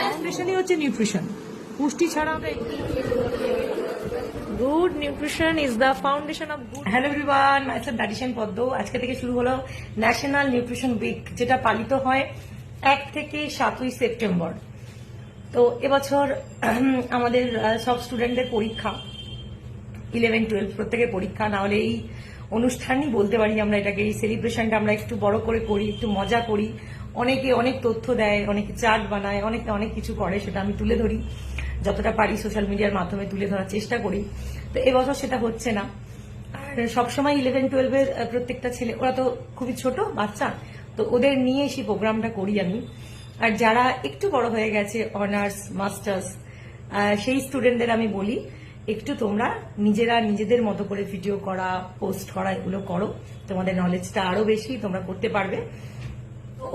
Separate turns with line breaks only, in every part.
ফাউন্ডেশনই হচ্ছে নিউট্রিশন পুষ্টি ছাড়া good nutrition is the foundation of good hello everyone myself dietician Padma আজকে থেকে শুরু হলো ন্যাশনাল নিউট্রিশন উইক যেটা পালিত হয় এক থেকে সাতই সেপ্টেম্বর। তো এবছর আমাদের সব স্টুডেন্টদের পরীক্ষা ইলেভেন টুয়েলভ প্রত্যেকের পরীক্ষা। না হলে এই অনুষ্ঠানই বলতে পারি আমরা এটাকে। এই সেলিব্রেশনটা আমরা একটু বড় করে করি, একটু মজা করি। অনেকে অনেক তথ্য দেয়, অনেকে চার্ট বানায়, অনেকে অনেক কিছু করে, সেটা আমি তুলে ধরি। যতটা পারি সোশ্যাল মিডিয়ার মাধ্যমে তুলে ধরার চেষ্টা করি। তো এবছর সেটা হচ্ছে না। আর সবসময় ইলেভেন টুয়েলভের প্রত্যেকটা ছেলে, ওরা তো খুবই ছোট, বাচ্চা। তো ওদের নিয়ে সেই প্রোগ্রামটা করি আমি। আর যারা একটু বড় হয়ে গেছে অনার্স মাস্টার্স সেই স্টুডেন্টদের আমি বলি একটু তোমরা নিজেরা নিজেদের মতো করে ভিডিও করা পোস্ট করা, এগুলো করো। তোমাদের নলেজটা আরও বেশি তোমরা করতে পারবে।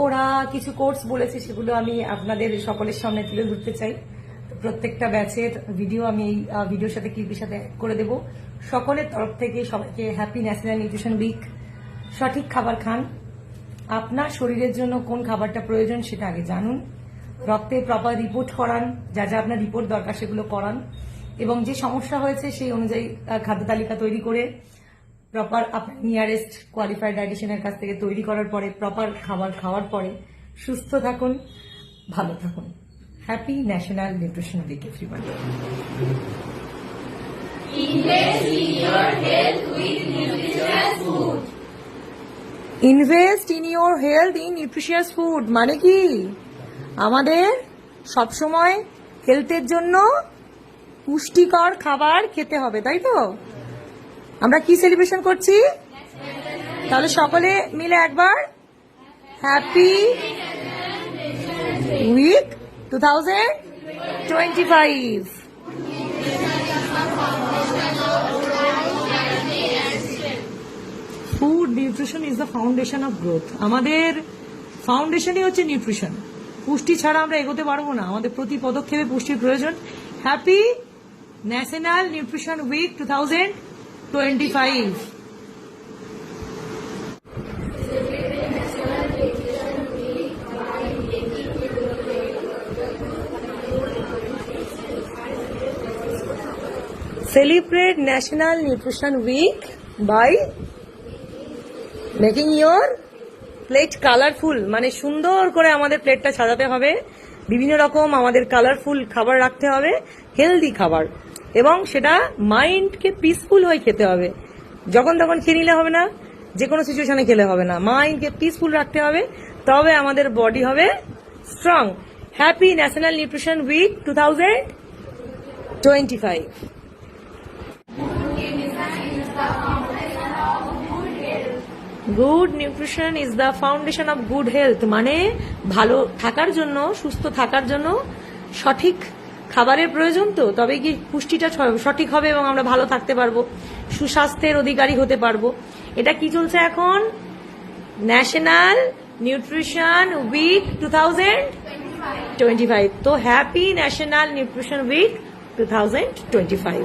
ওরা কিছু কোর্স বলেছে, সেগুলো আমি আপনাদের সকলের সামনে তুলে ধরতে চাই। প্রত্যেকটা ব্যাচের ভিডিও আমি এই ভিডিওর সাথে ক্লিপের সাথে করে দেব। সকলের তরফ থেকে সবাইকে হ্যাপি ন্যাশনাল নিউট্রিশন উইক সঠিক খাবার খান। আপনার শরীরের জন্য কোন খাবারটা প্রয়োজন সেটা আগে জানুন। রক্তে প্রপার রিপোর্ট করান। যা যা আপনার রিপোর্ট দরকার সেগুলো করান। এবং যে সমস্যা হয়েছে সেই অনুযায়ী খাদ্য তালিকা তৈরি করে প্রপার আপনার নিয়ারেস্ট কোয়ালিফাইড ডাইটিশিয়ানের কাছ থেকে তৈরি করার পরে প্রপার খাবার খাওয়ার পরে সুস্থ থাকুন ভালো থাকুন। Happy national nutrition week everyone invest in your health in nutritious food মানে কি? আমাদের সবসময় হেলথের জন্য পুষ্টিকর খাবার খেতে হবে, তাই তো? আমরা কি সেলিব্রেশন করছি? তাহলে সকলে মিলে একবার happy week two thousand twenty five food nutrition is the foundation of growth আমাদের ফাউন্ডেশনই হচ্ছে নিউট্রিশন পুষ্টি ছাড়া আমরা এগোতে পারব না। আমাদের প্রতি পদক্ষেপে পুষ্টির প্রয়োজন। Happy national nutrition week two thousand twenty five Celebrate National Nutrition Week by making your plate colourful মানে সুন্দর করে আমাদের প্লেটটা সাজাতে হবে। বিভিন্ন রকম আমাদের কালারফুল খাবার রাখতে হবে হেলদি খাবার। এবং সেটা মাইন্ডকে পিসফুল হয়ে খেতে হবে। যখন তখন খেয়ে নিলে হবে না যে কোনো সিচুয়েশনে খেলে হবে না। মাইন্ডকে পিসফুল রাখতে হবে, তবে আমাদের বডি হবে strong happy national nutrition week two thousand twenty five good nutrition is the foundation of good health মানে ভালো থাকার জন্য, সুস্থ থাকার জন্য সঠিক খাবারের প্রয়োজন তো। তবে কি পুষ্টিটা সঠিক হবে এবং আমরা ভালো থাকতে পারব, সুস্বাস্থ্যের অধিকারী হতে পারব। এটা কি চলছে এখন? National nutrition week two thousand twenty five তো happy national nutrition week two thousand twenty five